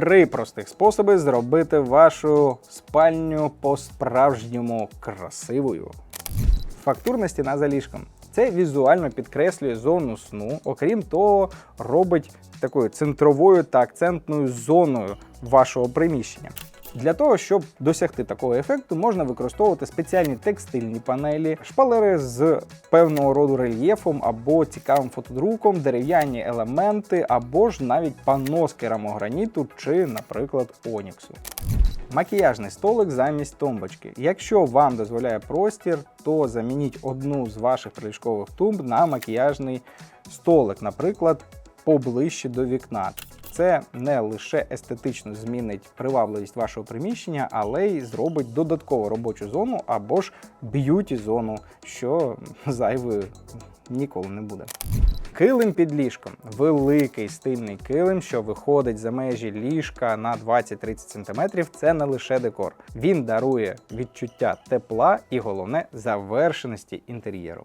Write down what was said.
три простих способи зробити вашу спальню по-справжньому красивою. Фактурна стіна за ліжком. Це візуально підкреслює зону сну, окрім того, робить такою центровою та акцентною зоною вашого приміщення. Для того, щоб досягти такого ефекту, можна використовувати спеціальні текстильні панелі, шпалери з певного роду рельєфом або цікавим фотодруком, дерев'яні елементи, або ж навіть панно з керамограніту чи, наприклад, оніксу. Макіяжний столик замість тумбочки. Якщо вам дозволяє простір, то замініть одну з ваших приліжкових тумб на макіяжний столик, наприклад, поближче до вікна. Це не лише естетично змінить привабливість вашого приміщення, але й зробить додаткову робочу зону або ж б'юті зону, що зайвою ніколи не буде. Килим під ліжком великий стильний килим, що виходить за межі ліжка на 20-30 см. Це не лише декор. Він дарує відчуття тепла і головне завершеності інтер'єру.